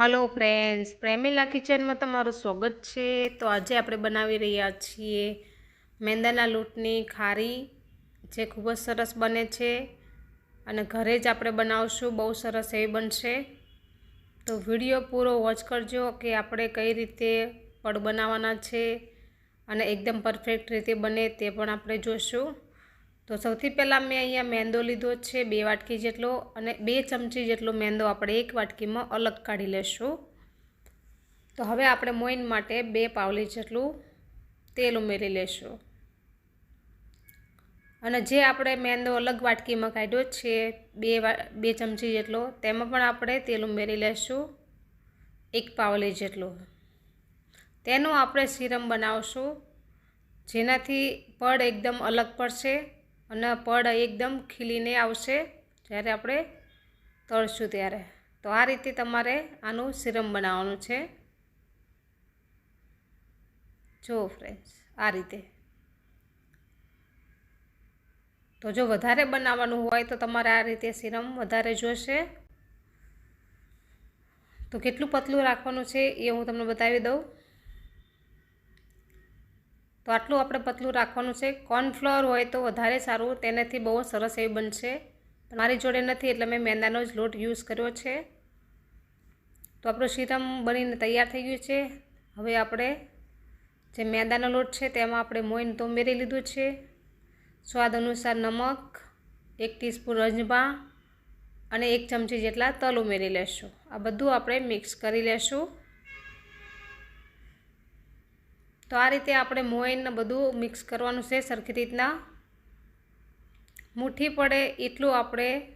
Hello friends પ્રેમિલા કિચનમાં તમારું સ્વાગત છે. તો આજે આપણે બનાવી રહ્યા છીએ મેંદાના લૂંટની ખારી, જે ખૂબ જ સરસ બને છે. અને ઘરે જ આપણે બનાવશું. બહુ સરસ એવી બનશે. તો વીડિયો પૂરો વોચ કરજો કે આપણે કઈ રીતે પડ બનાવવાના છે અને એકદમ પરફેક્ટ રીતે બને તે પણ આપણે જોઈશું તો સૌથી પહેલાં મેં અહીંયા મેંદો લીધો છે, બે વાટકી જેટલો અને બે ચમચી જેટલો મેંદો આપણે એક વાટકીમાં અલગ કાઢી લેશું. તો હવે આપણે મોઈન માટે બે પાવલી જેટલું તેલ ઉમેરી લેશું. અને જે આપણે મેંદો અલગ વાટકીમાં કાઢ્યો છે, બે બે ચમચી જેટલો, તેમાં પણ આપણે તેલ ઉમેરી લેશું, એક પાવલી જેટલું. તેનું આપણે સીરમ બનાવશું, જેનાથી પડ એકદમ અલગ પડશે. અને પડ એકદમ ખીલીને આવશે જ્યારે આપણે તળશું ત્યારે. તો આ રીતે તમારે આનું સિરમ બનાવવાનું છે. જો ફ્રેન્ડ્સ આ રીતે. તો જો વધારે બનાવવાનું હોય તો તમારે આ રીતે સિરમ વધારે જોશે. તો કેટલું પતલું રાખવાનું છે એ હું તમને બતાવી દઉં. તો આટલું આપણે પતલું રાખવાનું છે. કોર્નફ્લોર હોય તો વધારે સારું, તેનાથી બહુ સરસ એવું બનશે. મારી જોડે નથી, એટલે મેં મેંદાનો જ લોટ યુઝ કર્યો છે. તો આપણું શીરમ બનીને તૈયાર થઈ ગયું છે. હવે આપણે જે મેંદાનો લોટ છે, તેમાં આપણે મોઈન તો ઉમેરી લીધું છે. સ્વાદ અનુસાર નમક, એક ટીસ્પૂન રજમા અને એક ચમચી જેટલા તલ ઉમેરી લેશું. આ બધું આપણે મિક્સ કરી લેશું. તો આ રીતે આપણે મોઈન બધું મિક્સ કરવાનું છે સરખી રીતના. મુઠ્ઠી પડે એટલું આપણે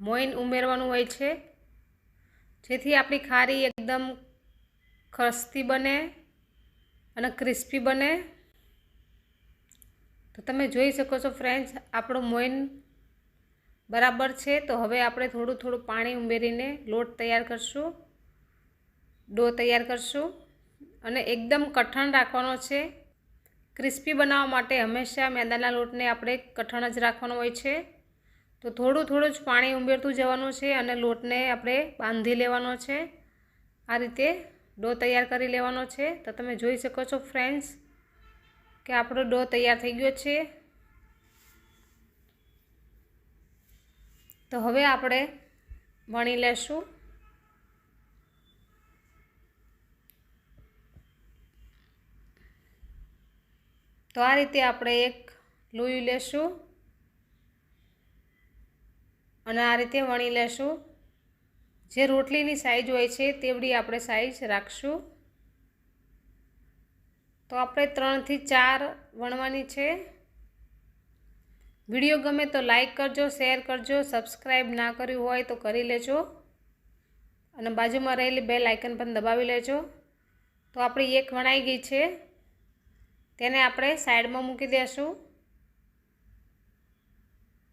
મોઈન ઉમેરવાનું હોય છે. જેથી આપણી ખારી એકદમ ખસ્તી બને અને ક્રિસ્પી બને. તો તમે જોઈ શકો છો ફ્રેન્ડ્સ, આપણું મોઈન બરાબર છે. તો હવે આપણે થોડું થોડું પાણી ઉમેરીને લોટ તૈયાર કરશું. ડો તૈયાર કરશું. અને એકદમ કઠણ રાખવાનો છે. ક્રિસ્પી બનાવવા માટે હંમેશા મેંદાના લોટને આપણે કઠણ જ રાખવાનો હોય છે. તો થોડું થોડું જ પાણી ઉમેરતું જવાનું છે અને લોટને આપણે બાંધી લેવાનો છે. આ રીતે ડો તૈયાર કરી લેવાનો છે. તો તમે જોઈ શકો છો ફ્રેન્ડ્સ કે આપણો ડો તૈયાર થઈ ગયો છે. તો હવે આપણે વણી લેશું. તો આ રીતે આપણે એક લોહી લેશું અને આ રીતે વણી લેશું. જે રોટલીની સાઈઝ હોય છે તેવડી આપણે સાઈઝ રાખશું. તો આપણે ત્રણથી ચાર વણવાની છે. વીડિયો ગમે તો લાઈક કરજો શેર કરજો સબસ્ક્રાઈબ ના કર્યું હોય તો કરી લેજો. અને બાજુમાં રહેલી બે લાઇકન પણ દબાવી લેજો. તો આપણી એક વણાઈ ગઈ છે. તેને આપણે સાઈડમાં મૂકી દઈશું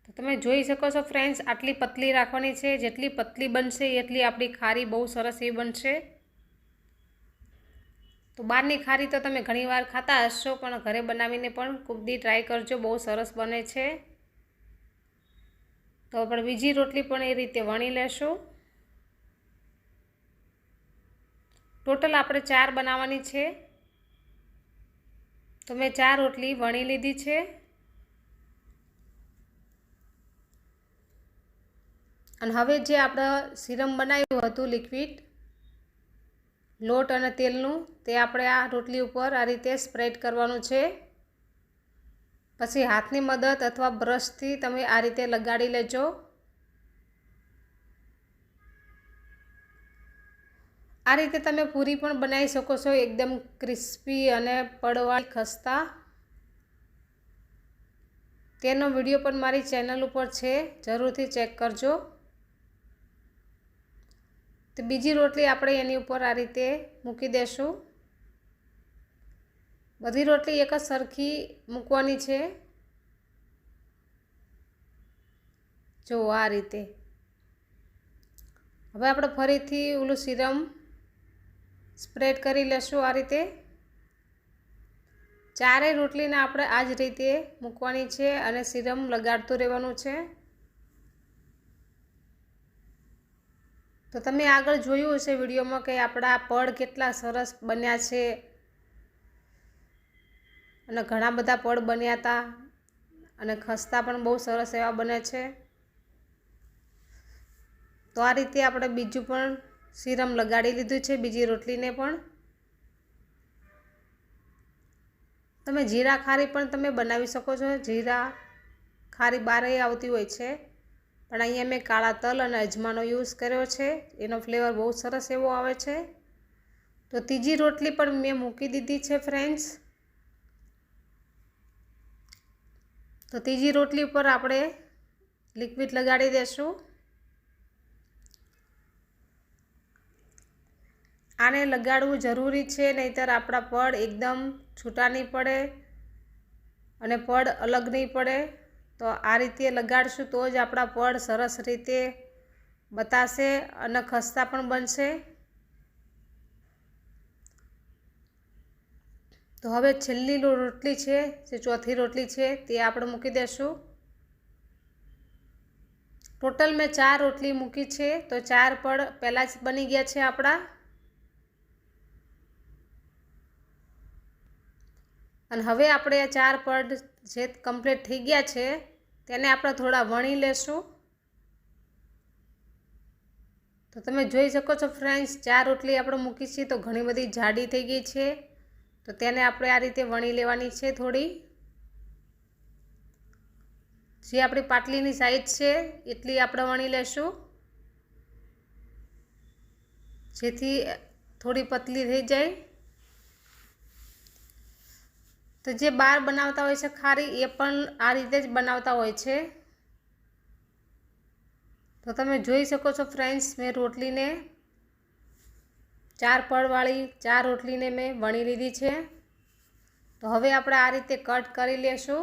તો તમે જોઈ શકો છો ફ્રેન્ડ્સ, આટલી પતલી રાખવાની છે. જેટલી પતલી બનશે એટલી આપણી ખારી બહુ સરસ એવી બનશે. તો બહારની ખારી તો તમે ઘણીવાર ખાતા હશો, પણ ઘરે બનાવીને પણ કુબદી ટ્રાય કરજો, બહુ સરસ બને છે. તો આપણે બીજી રોટલી પણ એ રીતે વણી લેશું. ટોટલ આપણે ચાર બનાવવાની છે. તો મેં ચાર રોટલી વણી લીધી છે. અને હવે જે આપણે સિરમ બનાવ્યું હતું લિક્વિડ, લોટ અને તેલનું, તે આપણે આ રોટલી ઉપર આ રીતે સ્પ્રેડ કરવાનું છે. પછી હાથની મદદ અથવા બ્રશથી તમે આ રીતે લગાડી લેજો. આ રીતે તમે પૂરી પણ બનાવી શકો છો એકદમ ક્રિસ્પી અને પડવાળી ખસ્તા. તેનો વીડિયો પણ મારી ચેનલ ઉપર છે, જરૂરથી ચેક કરજો. તો બીજી રોટલી આપણે એની ઉપર આ રીતે મૂકી દેશું. બધી રોટલી એક જ સરખી મૂકવાની છે. જો આ રીતે. હવે આપણે ફરીથી ઓલું સિરમ સ્પ્રેડ કરી લેશું આ રીતે. ચારેય રોટલીને આપણે આ જ રીતે મૂકવાની છે અને સિરમ લગાડતું રહેવાનું છે. તો તમે આગળ જોયું હશે વિડીયોમાં કે આપણા પડ કેટલા સરસ બન્યા છે. અને ઘણા બધા પડ બન્યા હતા અને ખસ્તા પણ બહુ સરસ એવા બને છે. તો આ રીતે આપણે બીજું પણ સિરમ લગાડી લીધું છે, બીજી રોટલીને પણ. તમે જીરા ખારી પણ તમે બનાવી શકો છો. જીરા ખારી બારે આવતી હોય છે, પણ અહીંયા મેં કાળા તલ અને અજમાનો યુઝ કર્યો છે. એનો ફ્લેવર બહુ સરસ એવો આવે છે. તો ત્રીજી રોટલી પણ મેં મૂકી દીધી છે, ફ્રેન્ડ્સ. તો ત્રીજી રોટલી ઉપર આપણે લિક્વિડ લગાડી દઈશું આને લગાડવું જરૂરી છે, નહીંતર આપણા પડ એકદમ છૂટા નહીં પડે અને પડ અલગ નહીં પડે. તો આ રીતે લગાડશું તો જ આપણા પડ સરસ રીતે બતાશે અને ખસ્તા પણ બનશે. તો હવે છેલ્લી રોટલી છે, જે ચોથી રોટલી છે, તે આપણે મૂકી દઈશું ટોટલ મેં ચાર રોટલી મૂકી છે, તો ચાર પડ પહેલાં જ બની ગયા છે આપણા. અને હવે આપણે આ ચાર પડ જે કમ્પ્લીટ થઈ ગયા છે, તેને આપણે થોડા વણી લેશું. તો તમે જોઈ શકો છો ફ્રેન્ડ્સ ચાર રોટલી આપણે મૂકી છીએ, તો ઘણી બધી જાડી થઈ ગઈ છે. તો તેને આપણે આ રીતે વણી લેવાની છે થોડી. જે આપણી પાટલીની સાઈઝ છે, એટલી આપણે વણી લેશું. જેથી થોડી પતલી થઈ જાય. તો જે બાર બનાવતા હોય છે ખારી, એ પણ આ રીતે જ બનાવતા હોય છે. તો તમે જોઈ શકો છો ફ્રેન્ડ્સ, મેં રોટલીને ચાર પડવાળી ચાર રોટલીને મેં વણી લીધી છે. તો હવે આપણે આ રીતે કટ કરી લેશું.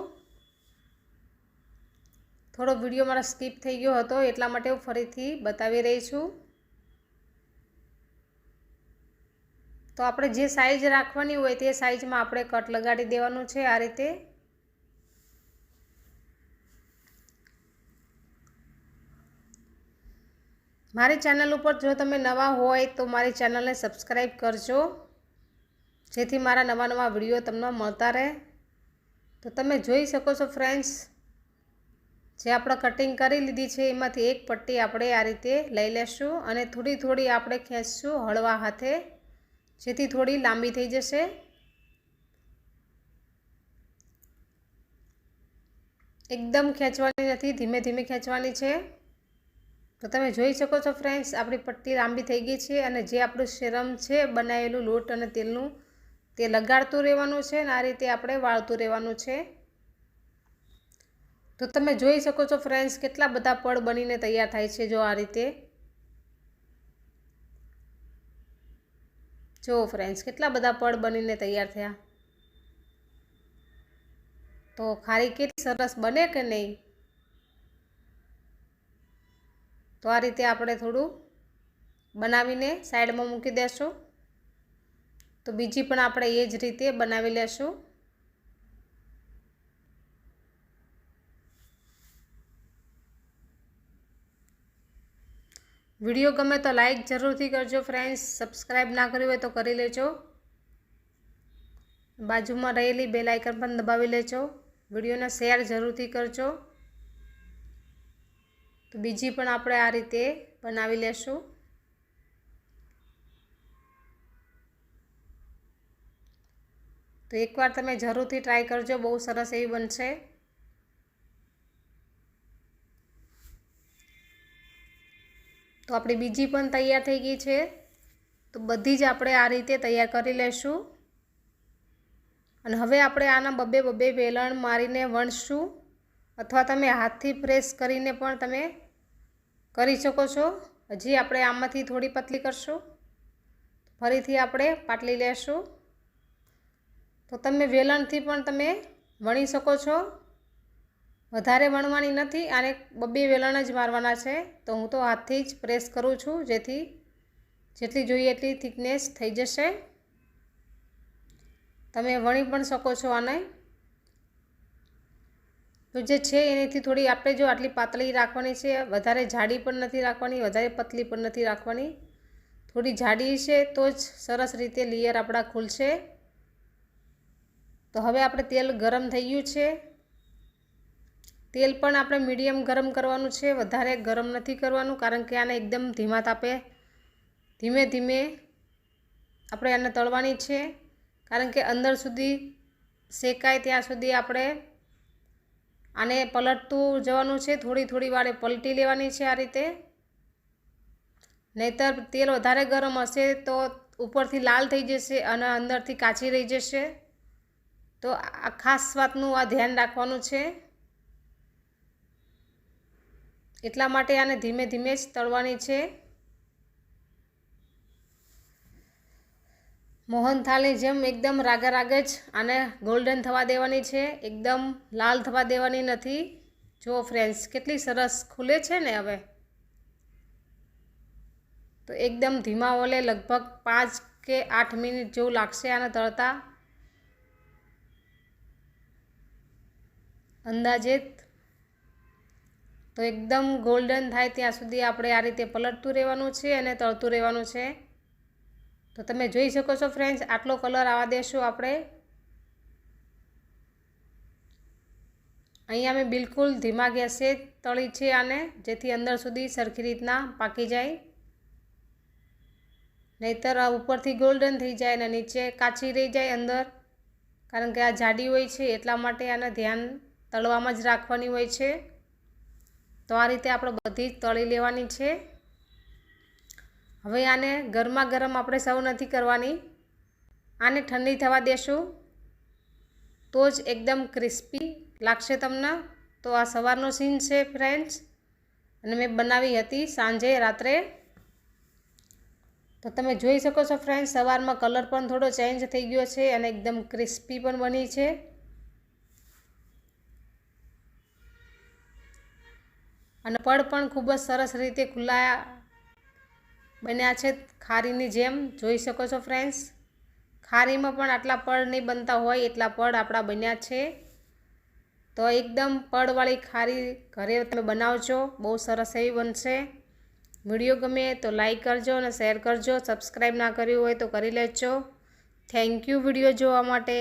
થોડો વીડિયો મારો સ્કીપ થઈ ગયો હતો, એટલા માટે હું ફરીથી બતાવી રહી છું. તો આપણે જે સાઈઝ રાખવાની હોય તે સાઈઝમાં આપણે કટ લગાડી દેવાનું છે આ રીતે. મારી ચેનલ ઉપર જો તમે નવા હોય તો મારી ચેનલને સબસ્ક્રાઈબ કરજો. જેથી મારા નવા નવા વીડિયો તમને મળતા રહે. તો તમે જોઈ શકો છો ફ્રેન્ડ્સ જે આપણે કટિંગ કરી લીધી છે એમાંથી એક પટ્ટી આપણે આ રીતે લઈ લેશું અને થોડી થોડી આપણે ખેંચશું હળવા હાથે. જેથી થોડી લાંબી થઈ જશે. એકદમ ખેંચવાની નથી, ધીમે ધીમે ખેંચવાની છે. તો તમે જોઈ શકો છો ફ્રેન્ડ્સ, આપણી પટ્ટી લાંબી થઈ ગઈ છે અને જે આપણું સિરમ છે, બનાવેલું લોટ અને તેલનું, તે લગાડતું રહેવાનું છે અને આ રીતે આપણે વાળતું રહેવાનું છે. તો તમે જોઈ શકો છો ફ્રેન્ડ્સ, કેટલા બધા પડ બનીને તૈયાર થાય છે જો આ રીતે. જો ફ્રેન્ડ્સ કેટલા બધા પડ બનીને તૈયાર થયા? તો ખારી કેટલી સરસ બને કે નહીં? તો આ રીતે આપણે થોડું બનાવીને સાઈડમાં મૂકી દેશું. તો બીજી પણ આપણે એ જ રીતે બનાવી લેશું. વીડિયો ગમે તો લાઇક જરૂરથી કરજો ફ્રેન્ડ્સ સબસ્ક્રાઈબ ના કર્યું હોય તો કરી લેજો. બાજુમાં રહેલી બે લાઇકન પણ દબાવી લેજો. વિડીયોને શેર જરૂરથી કરજો. તો બીજી પણ આપણે આ રીતે બનાવી લેશું. તો એકવાર તમે જરૂરથી ટ્રાય કરજો. બહુ સરસ એવી બનશે. તો આપણી બીજી પણ તૈયાર થઈ ગઈ છે. તો બધી જ આપણે આ રીતે તૈયાર કરી લેશું. અને હવે આપણે આના બબે બબે વેલણ મારીને વણશું. અથવા તમે હાથથી પ્રેસ કરીને પણ તમે કરી શકો છો. હજી આપણે આમાંથી થોડી પતલી કરશું. ફરીથી આપણે પાટલી લેશું. તો તમે વેલણથી પણ તમે વણી શકો છો. વધારે વણવાની નથી, આને બબ્બે વેલણ જ મારવાના છે. તો હું તો હાથથી જ પ્રેસ કરું છું, જેથી જેટલી જોઈએ એટલી થિકનેસ થઈ જશે. તમે વણી પણ શકો છો આને. તો જે છે એનાથી થોડી આપણે જો આટલી પાતળી રાખવાની છે, વધારે જાડી પણ નથી રાખવાની, વધારે પતલી પણ નથી રાખવાની. થોડી જાડી છે તો જ સરસ રીતે લેયર આપણા ખુલશે. તો હવે આપણે તેલ ગરમ થઈ ગયું છે. તેલ પણ આપણે મીડિયમ ગરમ કરવાનું છે, વધારે ગરમ નથી કરવાનું, કારણ કે આને એકદમ ધીમા તાપે, ધીમે ધીમે આપણે આને તળવાની છે, કારણ કે અંદર સુધી શેકાય ત્યાં સુધી આપણે આને પલટતું જવાનું છે, થોડી થોડી વારે પલટી લેવાની છે આ રીતે. નહીતર તેલ વધારે ગરમ હશે તો ઉપરથી લાલ થઈ જશે અને અંદરથી કાચી રહી જશે. તો આ ખાસ વાતનું આ ધ્યાન રાખવાનું છે. એટલા માટે આને ધીમે ધીમે જ તળવાની છે. મોહનથાલની જેમ એકદમ રાગા રાગે જ આને ગોલ્ડન થવા દેવાની છે. એકદમ લાલ થવા દેવાની નથી. જો ફ્રેન્ડ્સ કેટલી સરસ ખુલે છે ને હવે. તો એકદમ ધીમા ઓલે લગભગ પાંચ કે આઠ મિનિટ જેવું લાગશે આને તળતા. અંદાજે તો એકદમ ગોલ્ડન થાય ત્યાં સુધી આપણે આ રીતે પલટતું રહેવાનું છે અને તળતું રહેવાનું છે. તો તમે જોઈ શકો છો ફ્રેન્ડ્સ આટલો કલર આવવા દેશું આપણે. અહીંયા મેં બિલકુલ ધીમા ગેસે તળી છે આને, જેથી અંદર સુધી સરખી રીતના પાકી જાય. નહીતર આ ઉપરથી ગોલ્ડન થઈ જાય અને નીચે કાચી રહી જાય અંદર. કારણ કે આ જાડી હોય છે, એટલા માટે આને ધ્યાન તળવામાં જ રાખવાની હોય છે. તો આ રીતે આપણે બધી જ તળી લેવાની છે. હવે આને ગરમા ગરમ આપણે સર્વ નથી કરવાની. આને ઠંડી થવા દેશું. તો જ એકદમ ક્રિસ્પી લાગશે તમને. તો આ સવારનો સીન છે ફ્રેન્ડ્સ. અને મેં બનાવી હતી સાંજે, રાત્રે. તો તમે જોઈ શકો છો ફ્રેન્ડ્સ, સવારમાં કલર પણ થોડો ચેન્જ થઈ ગયો છે અને એકદમ ક્રિસ્પી પણ બની છે. અને પડ પણ ખૂબ જ સરસ રીતે ખુલ્લા બન્યા છે ખારીની જેમ. જોઈ શકો છો ફ્રેન્ડ્સ ખારીમાં પણ આટલા પડ નહીં બનતા હોય એટલા પડ આપણા બન્યા છે. તો એકદમ પડવાળી ખારી ઘરે તમે બનાવજો, બહુ સરસ એવી બનશે. વીડિયો ગમે તો લાઈક કરજો અને શેર કરજો. સબસ્ક્રાઈબ ના કર્યું હોય તો કરી લેજો. થેન્ક યુ વીડિયો જોવા માટે.